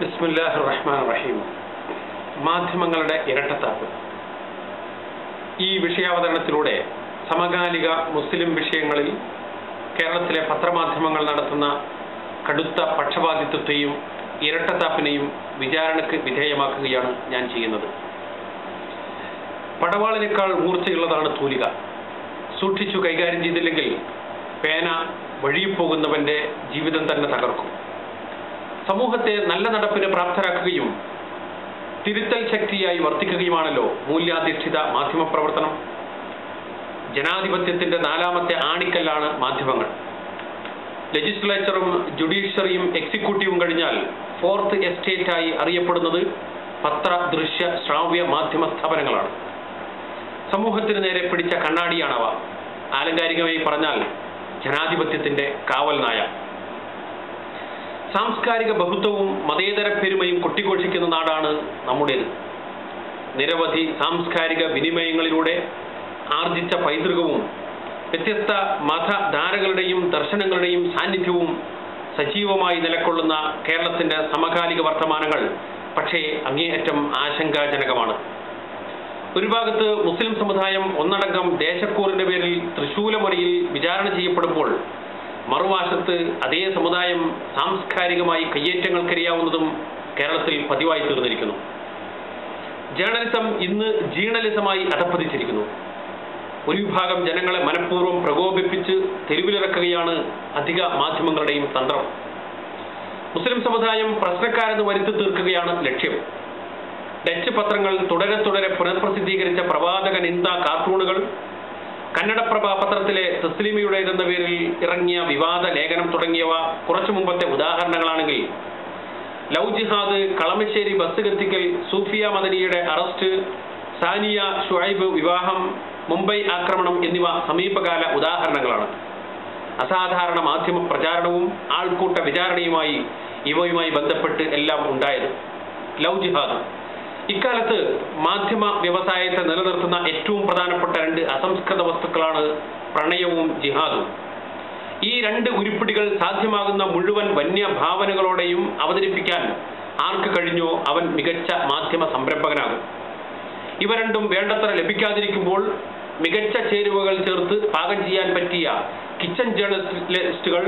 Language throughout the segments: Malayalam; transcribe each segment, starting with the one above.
റഹീം മാധ്യമങ്ങളുടെ ഇരട്ടത്താപ്പ്. ഈ വിഷയാവതരണത്തിലൂടെ സമകാലിക മുസ്ലിം വിഷയങ്ങളിൽ കേരളത്തിലെ പത്രമാധ്യമങ്ങൾ നടത്തുന്ന കടുത്ത പക്ഷപാതിത്വത്തെയും ഇരട്ടത്താപ്പിനെയും വിചാരണയ്ക്ക് വിധേയമാക്കുകയാണ് ഞാൻ ചെയ്യുന്നത്. പടവാളിനേക്കാൾ മൂർച്ചയുള്ളതാണ് തൂലിക. സൂക്ഷിച്ചു കൈകാര്യം ചെയ്തില്ലെങ്കിൽ പേന വഴിയിൽ പോകുന്നവന്റെ ജീവിതം തന്നെ തകർക്കും. സമൂഹത്തെ നല്ല നടപ്പിന് പ്രാപ്തരാക്കുകയും തിരുത്തൽ ശക്തിയായി വർത്തിക്കുകയുമാണല്ലോ മൂല്യാധിഷ്ഠിത മാധ്യമ പ്രവർത്തനം. ജനാധിപത്യത്തിന്റെ നാലാമത്തെ ആണിക്കല്ലാണ് മാധ്യമങ്ങൾ. ലെജിസ്ലേച്ചറും ജുഡീഷ്യറിയും എക്സിക്യൂട്ടീവും കഴിഞ്ഞാൽ ഫോർത്ത് എസ്റ്റേറ്റായി അറിയപ്പെടുന്നത് പത്ര ദൃശ്യ ശ്രാവ്യ മാധ്യമ സ്ഥാപനങ്ങളാണ്. സമൂഹത്തിന് നേരെ പിടിച്ച കണ്ണാടിയാണവ. ആലങ്കാരികമായി പറഞ്ഞാൽ ജനാധിപത്യത്തിന്റെ കാവൽ നായ. സാംസ്കാരിക ബഹുത്വവും മതേതര പെരുമയും കൊട്ടിഘോഷിക്കുന്ന നാടാണ് നമ്മുടേത്. നിരവധി സാംസ്കാരിക വിനിമയങ്ങളിലൂടെ ആർജിച്ച പൈതൃകവും വ്യത്യസ്ത മതധാരകളുടെയും ദർശനങ്ങളുടെയും സാന്നിധ്യവും സജീവമായി നിലകൊള്ളുന്ന കേരളത്തിന്റെ സമകാലിക വർത്തമാനങ്ങൾ പക്ഷേ അങ്ങേയറ്റം ആശങ്കാജനകമാണ്. ഒരു ഭാഗത്ത് മുസ്ലിം സമുദായം ഒന്നടങ്കം ദേശക്കൂറിന്റെ പേരിൽ തൃശൂലമുറിയിൽ വിചാരണ ചെയ്യപ്പെടുമ്പോൾ മറുവശത്ത് അതേ സമുദായം സാംസ്കാരികമായി കയ്യേറ്റങ്ങൾക്കിരയാവുന്നതും കേരളത്തിൽ പതിവായി തീർന്നിരിക്കുന്നു. ജേർണലിസം ഇന്ന് ജീർണലിസമായി അധപ്പതിച്ചിരിക്കുന്നു. ഒരു വിഭാഗം ജനങ്ങളെ മനഃപൂർവം പ്രകോപിപ്പിച്ച് തെരുവിലിറക്കുകയാണ് അധിക മാധ്യമങ്ങളുടെയും തന്ത്രം. മുസ്ലിം സമുദായം പ്രശ്നക്കാരെന്ന് വരുത്തി തീർക്കുകയാണ് ലക്ഷ്യം. ഡച്ച് പത്രങ്ങൾ തുടരെ തുടരെ പുനഃപ്രസിദ്ധീകരിച്ച പ്രവാചക നിന്ദ കാർട്ടൂണുകൾ കന്നഡപ്രഭ പത്രത്തിലെ തസ്ലിമിയുടേതെന്ന പേരിൽ ഇറങ്ങിയ വിവാദ ലേഖനം തുടങ്ങിയവ കുറച്ചു മുമ്പത്തെ ഉദാഹരണങ്ങളാണെങ്കിൽ ലവ് ജിഹാദ് കളമശ്ശേരി ബസ് കത്തിക്കൽ സൂഫിയ മദനിയുടെ അറസ്റ്റ് സാനിയ ഷുഹൈബ് വിവാഹം മുംബൈ ആക്രമണം എന്നിവ സമീപകാല ഉദാഹരണങ്ങളാണ്. അസാധാരണ മാധ്യമ പ്രചാരണവും ആൾക്കൂട്ട വിചാരണയുമായി ഇവയുമായി ബന്ധപ്പെട്ട് എല്ലാം ഉണ്ടായത് ലവ് ജിഹാദ് ഇക്കാലത്ത് മാധ്യമ വ്യവസായത്തെ നിലനിർത്തുന്ന ഏറ്റവും പ്രധാനപ്പെട്ട രണ്ട് അസംസ്കൃത വസ്തുക്കളാണ് പ്രണയവും ജിഹാദും. ഈ രണ്ട് ഉരുപ്പിടികൾ സാധ്യമാകുന്ന മുഴുവൻ വന്യഭാവനകളോടെയും അവതരിപ്പിക്കാൻ ആർക്ക് കഴിഞ്ഞോ അവൻ മികച്ച മാധ്യമ സംരംഭകനാകും. ഇവ രണ്ടും വേണ്ടത്ര ലഭിക്കാതിരിക്കുമ്പോൾ മികച്ച ചേരുവകൾ ചേർത്ത് പാകം ചെയ്യാൻ പറ്റിയ കിച്ചൺ ജേർണലിസ്റ്റുകൾ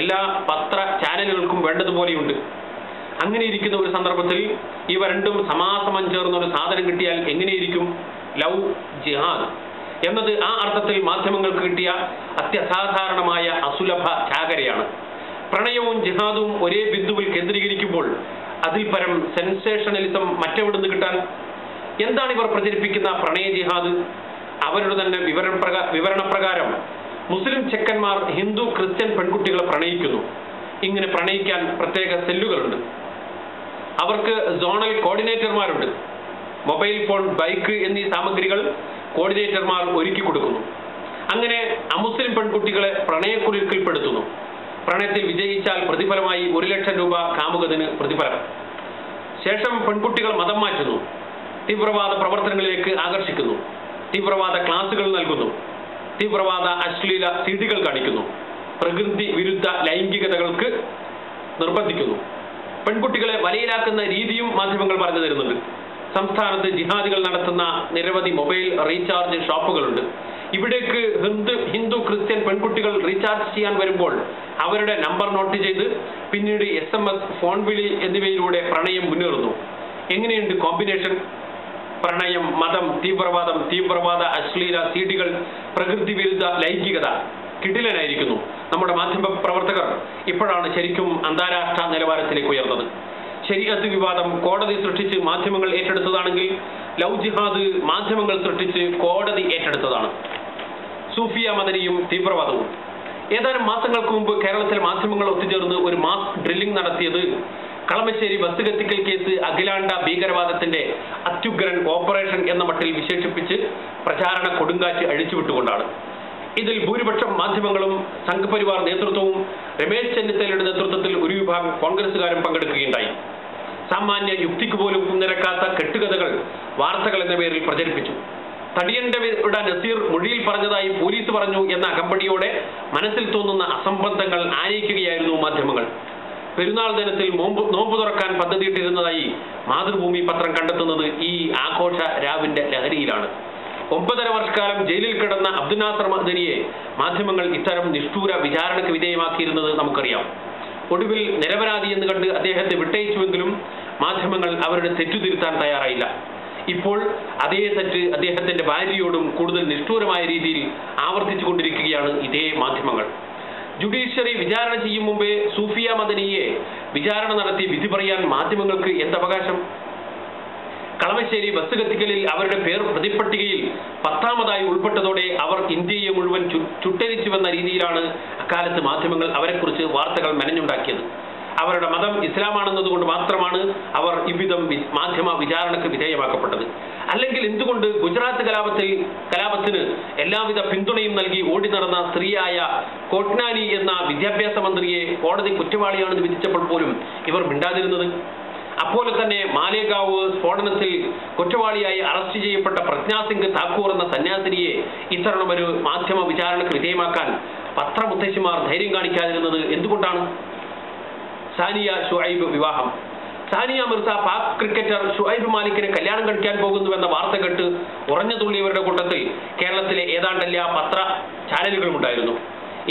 എല്ലാ പത്ര ചാനലുകൾക്കും വേണ്ടതുപോലെയുണ്ട്. അങ്ങനെ ഇരിക്കുന്ന ഒരു സന്ദർഭത്തിൽ ഇവ രണ്ടും സമാസമം ചേർന്ന ഒരു സാധനം കിട്ടിയാൽ എങ്ങനെയിരിക്കും? Love jihad. എന്നത് ആ അർത്ഥത്തിൽ മാധ്യമങ്ങൾക്ക് കിട്ടിയ അത്യസാധാരണമായ അസുലഭ ചാകരയാണ്. പ്രണയവും ജിഹാദും ഒരേ ബിന്ദുവിൽ കേന്ദ്രീകരിക്കുമ്പോൾ അതിൽ പരം സെൻസേഷണലിസം മറ്റെവിടുന്ന് കിട്ടാൻ? എന്താണ് ഇവർ പ്രചരിപ്പിക്കുന്ന പ്രണയ ജിഹാദ്? അവരുടെ തന്നെ വിവരണ പ്രകാ വിവരണപ്രകാരം മുസ്ലിം ചെക്കന്മാർ ഹിന്ദു ക്രിസ്ത്യൻ പെൺകുട്ടികളെ പ്രണയിക്കുന്നു. ഇങ്ങനെ പ്രണയിക്കാൻ പ്രത്യേക സെല്ലുകളുണ്ട്. അവർക്ക് സോണൽ കോർഡിനേറ്റർമാരുണ്ട് മൊബൈൽ ഫോൺ ബൈക്ക് എന്നീ സാമഗ്രികൾ കോർഡിനേറ്റർമാർ ഒരുക്കി കൊടുക്കുന്നു. അങ്ങനെ അമുസ്ലിം പെൺകുട്ടികളെ പ്രണയക്കുരുക്കിൽപ്പെടുത്തുന്നു. പ്രണയത്തിൽ വിജയിച്ചാൽ പ്രതിഫലമായി ഒരു ലക്ഷം രൂപ കാമുകത്തിന് പ്രതിഫലം. ശേഷം പെൺകുട്ടികൾ മതം മാറ്റുന്നു. തീവ്രവാദ പ്രവർത്തനങ്ങളിലേക്ക് ആകർഷിക്കുന്നു. തീവ്രവാദ ക്ലാസുകൾ നൽകുന്നു. തീവ്രവാദ അശ്ലീല സ്ഥിതികൾ കാണിക്കുന്നു. പ്രകൃതി വിരുദ്ധ ലൈംഗികതകൾക്ക് നിർബന്ധിക്കുന്നു. പെൺകുട്ടികളെ വലയിലാക്കുന്ന രീതിയും മാധ്യമങ്ങൾ പറഞ്ഞു തരുന്നുണ്ട്. സംസ്ഥാനത്ത് ജിഹാദികൾ നടത്തുന്ന നിരവധി മൊബൈൽ റീചാർജ് ഷോപ്പുകളുണ്ട്. ഇവിടേക്ക് ഹിന്ദു ഹിന്ദു ക്രിസ്ത്യൻ പെൺകുട്ടികൾ റീചാർജ് ചെയ്യാൻ വരുമ്പോൾ അവരുടെ നമ്പർ നോട്ട് ചെയ്ത് പിന്നീട് എസ് എം എസ് ഫോൺ വിളി എന്നിവയിലൂടെ പ്രണയം മുന്നേറുന്നു. എങ്ങനെയുണ്ട് കോമ്പിനേഷൻ? പ്രണയം മതം തീവ്രവാദം തീവ്രവാദ അശ്ലീല സീഡികൾ പ്രകൃതി വിരുദ്ധ ലൈംഗികത. കിടിലനായിരിക്കുന്നു. നമ്മുടെ മാധ്യമ പ്രവർത്തകർ ഇപ്പോഴാണ് ശരിക്കും അന്താരാഷ്ട്ര നിലവാരത്തിലേക്ക് ഉയർന്നത്. ശരീരത്ത് വിവാദം കോടതി സൃഷ്ടിച്ച് മാധ്യമങ്ങൾ ഏറ്റെടുത്തതാണെങ്കിൽ ലവ് ജിഹാദ് മാധ്യമങ്ങൾ സൃഷ്ടിച്ച് കോടതി ഏറ്റെടുത്തതാണ്. സൂഫിയ മദനിയും തീവ്രവാദവും. ഏതാനും മാസങ്ങൾക്ക് മുമ്പ് കേരളത്തിലെ മാധ്യമങ്ങൾ ഒത്തുചേർന്ന് ഒരു മാസ് ഡ്രില്ലിംഗ് നടത്തിയത് കളമശ്ശേരി ബസ് കത്തിക്കൽ കേസ് അഖിലാണ്ട ഭീകരവാദത്തിന്റെ അത്യുഗ്രൻ ഓപ്പറേഷൻ എന്ന മട്ടിൽ വിശേഷിപ്പിച്ച് പ്രചാരണ കൊടുങ്കാറ്റ് അഴിച്ചുവിട്ടുകൊണ്ടാണ്. ഇതിൽ ഭൂരിപക്ഷം മാധ്യമങ്ങളും സംഘപരിവാർ നേതൃത്വവും രമേശ് ചെന്നിത്തലയുടെ നേതൃത്വത്തിൽ ഒരു വിഭാഗം കോൺഗ്രസുകാരും പങ്കെടുക്കുകയുണ്ടായി. സാമാന്യ യുക്തിക്ക് പോലും നിരക്കാത്ത കെട്ടുകഥകൾ വാർത്തകൾ എന്ന പേരിൽ പ്രചരിപ്പിച്ചു. തടിയന്റെ നസീർ മൊഴിയിൽ പറഞ്ഞതായി പോലീസ് പറഞ്ഞു എന്ന അകമ്പടിയോടെ മനസ്സിൽ തോന്നുന്ന അസംബന്ധങ്ങൾ ആനയിക്കുകയായിരുന്നു മാധ്യമങ്ങൾ. പെരുന്നാൾ ദിനത്തിൽ നോമ്പ് നോമ്പ് തുറക്കാൻ പദ്ധതിയിട്ടിരുന്നതായി മാതൃഭൂമി പത്രം കണ്ടെത്തുന്നത് ഈ ആഘോഷ രാവിന്റെ ലഹരിയിലാണ്. ഒമ്പതര വർഷക്കാലം ജയിലിൽ കിടന്ന അബ്ദുൽ നാസർ മദനിയെ മാധ്യമങ്ങൾ ഇത്തരം നിഷ്ഠൂര വിചാരണയ്ക്ക് വിധേയമാക്കിയിരുന്നത് നമുക്കറിയാം. ഒടുവിൽ നിരപരാധി എന്ന് കണ്ട് അദ്ദേഹത്തെ വിട്ടയച്ചുവെങ്കിലും മാധ്യമങ്ങൾ അവരുടെ തെറ്റുതിരുത്താൻ തയ്യാറായില്ല. ഇപ്പോൾ അതേ തെറ്റ് അദ്ദേഹത്തിന്റെ ഭാര്യയോടും കൂടുതൽ നിഷ്ഠൂരമായ രീതിയിൽ ആവർത്തിച്ചു കൊണ്ടിരിക്കുകയാണ് ഇതേ മാധ്യമങ്ങൾ. ജുഡീഷ്യറി വിചാരണ ചെയ്യും മുമ്പേ സൂഫിയ മദനിയെ വിചാരണ നടത്തി വിധി പറയാൻ മാധ്യമങ്ങൾക്ക് എന്തവകാശം കളമശ്ശേരി ബസ് കത്തിക്കലിൽ അവരുടെ പേർ പ്രതിപ്പട്ടികയിൽ പത്താമതായി ഉൾപ്പെട്ടതോടെ അവർ ഇന്ത്യയെ മുഴുവൻ ചുട്ടരിച്ചു ചുട്ടരിച്ചുവെന്ന രീതിയിലാണ് അക്കാലത്ത് മാധ്യമങ്ങൾ അവരെക്കുറിച്ച് വാർത്തകൾ മെനഞ്ഞുണ്ടാക്കിയത്. അവരുടെ മതം ഇസ്ലാമാണെന്നതുകൊണ്ട് മാത്രമാണ് അവർ ഇവിധം മാധ്യമ വിചാരണക്ക് വിധേയമാക്കപ്പെട്ടത്. അല്ലെങ്കിൽ എന്തുകൊണ്ട് ഗുജറാത്ത് കലാപത്തിൽ കലാപത്തിന് എല്ലാവിധ പിന്തുണയും നൽകി ഓടി നടന്ന സ്ത്രീയായ കോട്നാനി എന്ന വിദ്യാഭ്യാസ മന്ത്രിയെ കോടതി കുറ്റവാളിയാണെന്ന് വിധിച്ചപ്പോൾ പോലും ഇവർ മിണ്ടാതിരുന്നത്? അപ്പോൾ തന്നെ മാലേഗാവ് സ്ഫോടനത്തിൽ കുറ്റവാളിയായി അറസ്റ്റ് ചെയ്യപ്പെട്ട പ്രജ്ഞാസിംഗ് താക്കൂർ എന്ന സന്യാസിനിയെ ഇത്തരണം ഒരു മാധ്യമ വിചാരണക്ക് വിധേയമാക്കാൻ പത്രമുത്തശ്ശിമാർ ധൈര്യം കാണിക്കാതിരുന്നത് എന്തുകൊണ്ടാണ്? സാനിയ ഷുഐബ് വിവാഹം. സാനിയ മിർസ പാക് ക്രിക്കറ്റർ ഷുഐബ് മാലിക്കിനെ കല്യാണം കഴിക്കാൻ പോകുന്നുവെന്ന വാർത്ത കേട്ട് ഉറഞ്ഞു തുള്ളിയവരുടെ കൂട്ടത്തിൽ കേരളത്തിലെ ഏതാണ്ടെല്ലാ പത്ര ചാനലുകളും ഉണ്ടായിരുന്നു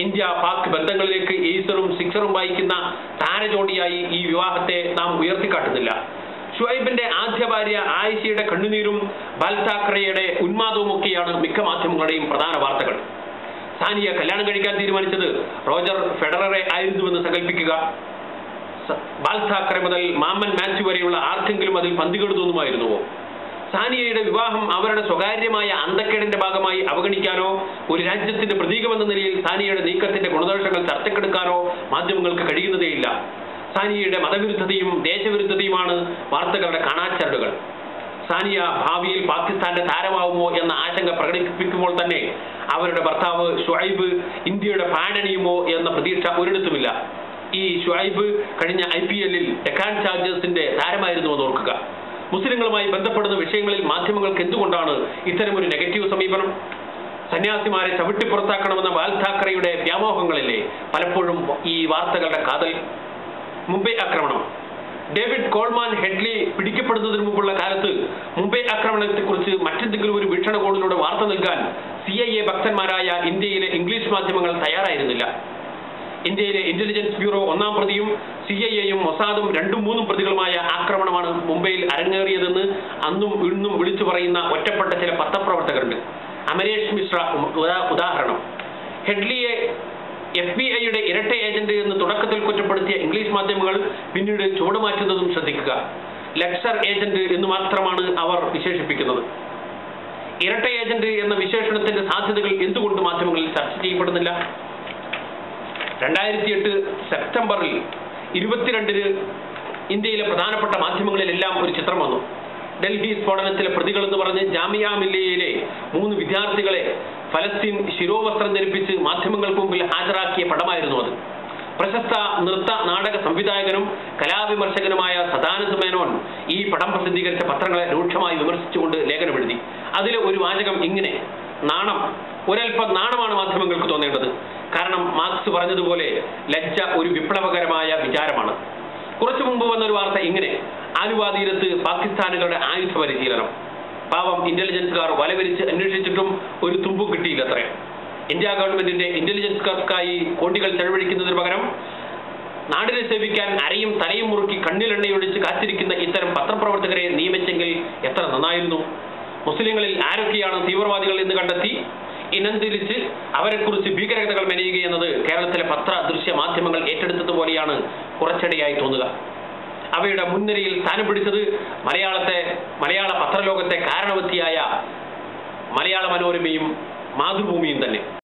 ഇന്ത്യ പാക് ബന്ധങ്ങളിലേക്ക് ഏസറും സിക്സറും വായിക്കുന്ന താരജോടിയായി ഈ വിവാഹത്തെ നാം ഉയർത്തിക്കാട്ടുന്നില്ല. ഷുഹൈബിന്റെ ആദ്യ ഭാര്യ ആയിഷയുടെ കണ്ണുനീരും ബാൽ ഉന്മാദവും ഒക്കെയാണ് മിക്ക മാധ്യമങ്ങളുടെയും പ്രധാന വാർത്തകൾ. സാനിയ കല്യാണം കഴിക്കാൻ തീരുമാനിച്ചത് റോജർ ഫെഡററെ ആയിരുന്നുവെന്ന് സങ്കല്പിക്കുക ബാൽ താക്കറെ മുതൽ മാമൻ മാത്യു വരെയുള്ള ആർക്കെങ്കിലും അതിൽ പന്തികേട് തോന്നുമായിരുന്നുവോ? സാനിയയുടെ വിവാഹം അവരുടെ സ്വകാര്യമായ അന്തക്കേടിന്റെ ഭാഗമായി അവഗണിക്കാനോ ഒരു രാജ്യത്തിന്റെ പ്രതീകമെന്ന നിലയിൽ സാനിയയുടെ നീക്കത്തിന്റെ ഗുണദോഷങ്ങൾ ചർച്ചക്കെടുക്കാനോ മാധ്യമങ്ങൾക്ക് കഴിയുന്നതേയില്ല. സാനിയയുടെ മതവിരുദ്ധതയും ദേശവിരുദ്ധതയുമാണ് വാർത്തകളുടെ കാണാച്ചരടുകൾ. സാനിയ ഭാവിയിൽ പാകിസ്ഥാന്റെ താരമാവുമോ എന്ന ആശങ്ക പ്രകടിപ്പിക്കുമ്പോൾ തന്നെ അവരുടെ ഭർത്താവ് ഷുഐബ് ഇന്ത്യയുടെ പാനണിയുമോ എന്ന പ്രതീക്ഷ ഒരിടത്തുമില്ല. ഈ ഷുഐബ് കഴിഞ്ഞ ഐ പി എല്ലിൽ ഡെക്കാൻ ചാർജേഴ്സിന്റെ താരമായിരുന്നു എന്ന് ഓർക്കുക. മുസ്ലിങ്ങളുമായി ബന്ധപ്പെടുന്ന വിഷയങ്ങളിൽ മാധ്യമങ്ങൾക്ക് എന്തുകൊണ്ടാണ് ഇത്തരമൊരു നെഗറ്റീവ് സമീപനം? സന്യാസിമാരെ ചവിട്ടി പുറത്താക്കണമെന്ന ബാൽ താക്കറയുടെ വ്യാമോഹങ്ങളില്ലേ? പലപ്പോഴും ഈ വാർത്തകളുടെ കാതൽ. മുംബൈ ആക്രമണം. ഡേവിഡ് കോൾമാൻ ഹെഡ്ലി പിടിക്കപ്പെടുന്നതിന് മുമ്പുള്ള കാലത്ത് മുംബൈ ആക്രമണത്തെക്കുറിച്ച് മറ്റെന്തെങ്കിലും ഒരു വീക്ഷണകോണിലൂടെ വാർത്ത നൽകാൻ സി ഭക്തന്മാരായ ഇന്ത്യയിലെ ഇംഗ്ലീഷ് മാധ്യമങ്ങൾ തയ്യാറായിരുന്നില്ല. ഇന്ത്യയിലെ ഇന്റലിജൻസ് ബ്യൂറോ ഒന്നാം പ്രതിയും സി ഐ എയും മൊസാദും രണ്ടും മൂന്നും പ്രതികളുമായ ആക്രമണമാണ് മുംബൈയിൽ അരങ്ങേറിയതെന്ന് അന്നും ഇന്നും വിളിച്ചു പറയുന്ന ഒറ്റപ്പെട്ട ചില പത്രപ്രവർത്തകരുണ്ട്. അമരേഷ് മിശ്ര ഉദാ- ഉദാഹരണം. ഹെഡ്ലിയെ എഫ് ബി ഐയുടെ ഇരട്ട ഏജന്റ് എന്ന് തുടക്കത്തിൽ കുറ്റപ്പെടുത്തിയ ഇംഗ്ലീഷ് മാധ്യമങ്ങൾ പിന്നീട് ചുവടുമാറ്റുന്നതും ശ്രദ്ധിക്കുക. ലക്സർ ഏജന്റ് എന്ന് മാത്രമാണ് അവർ വിശേഷിപ്പിക്കുന്നത്. ഇരട്ട ഏജന്റ് എന്ന വിശേഷണത്തിന്റെ സാധ്യതകൾ എന്തുകൊണ്ട് മാധ്യമങ്ങളിൽ ചർച്ച ചെയ്യപ്പെടുന്നില്ല? രണ്ടായിരത്തി എട്ട് സെപ്റ്റംബറിൽ ഇരുപത്തിരണ്ടിന് ഇന്ത്യയിലെ പ്രധാനപ്പെട്ട മാധ്യമങ്ങളിലെല്ലാം ഒരു ചിത്രം വന്നു. ഡൽഹി സ്ഫോടനത്തിലെ പ്രതികൾ എന്ന് പറഞ്ഞ് ജാമിയ മില്ലയിലെ മൂന്ന് വിദ്യാർത്ഥികളെ ഫലസ്തീൻ ശിരോവസ്ത്രം ധരിപ്പിച്ച് മാധ്യമങ്ങൾക്ക് മുമ്പിൽ ഹാജരാക്കിയ പടമായിരുന്നു അത്. പ്രശസ്ത നൃത്ത നാടക സംവിധായകനും കലാവിമർശകനുമായ സദാനന്ദ് മേനോൻ ഈ പടം പ്രസിദ്ധീകരിച്ച പത്രങ്ങളെ രൂക്ഷമായി വിമർശിച്ചുകൊണ്ട് ലേഖനം എഴുതി അതിലെ ഒരു വാചകം ഇങ്ങനെ നാണം ഒരൽപ്പം നാണമാണ് മാധ്യമങ്ങൾക്ക് തോന്നേണ്ടത്. കാരണം മാർക്സ് പറഞ്ഞതുപോലെ ലജ്ജ ഒരു വിപ്ലവകരമായ വിചാരമാണ്. കുറച്ചു മുമ്പ് വന്നൊരു വാർത്ത ഇങ്ങനെ ആലുവ തീരത്ത് പാകിസ്ഥാനുകളുടെ ആയുധ പരിശീലനം പാവം ഇന്റലിജൻസുകാർ വലവരിച്ച് അന്വേഷിച്ചിട്ടും ഒരു തുമ്പും കിട്ടിയില്ലത്രേ. ഇന്ത്യ ഗവൺമെന്റിന്റെ ഇന്റലിജൻസുകാർക്കായി കോടികൾ ചെലവഴിക്കുന്നതിന് പകരം നാടിനെ സേവിക്കാൻ അരയും തലയും മുറുക്കി കണ്ണിലെണ്ണയൊഴിച്ച് കാത്തിരിക്കുന്ന ഇത്തരം പത്രപ്രവർത്തകരെ നിയമിച്ചെങ്കിൽ എത്ര നന്നായിരുന്നു. മുസ്ലിങ്ങളിൽ ആരൊക്കെയാണ് തീവ്രവാദികൾ എന്ന് കണ്ടെത്തി? ഇനംതിരിച്ച് അവരെക്കുറിച്ച് ഭീകരതകൾ മെനയുകയെന്നത് കേരളത്തിലെ പത്ര ദൃശ്യ മാധ്യമങ്ങൾ ഏറ്റെടുത്തതുപോലെയാണ് കുറച്ചടിയായി തോന്നുക. അവയുടെ മുൻനിരയിൽ സ്ഥാനം പിടിച്ചത് മലയാളത്തെ മലയാള പത്രലോകത്തെ കാരണവത്തിയായ മലയാള മനോരമയും മാതൃഭൂമിയും തന്നെ.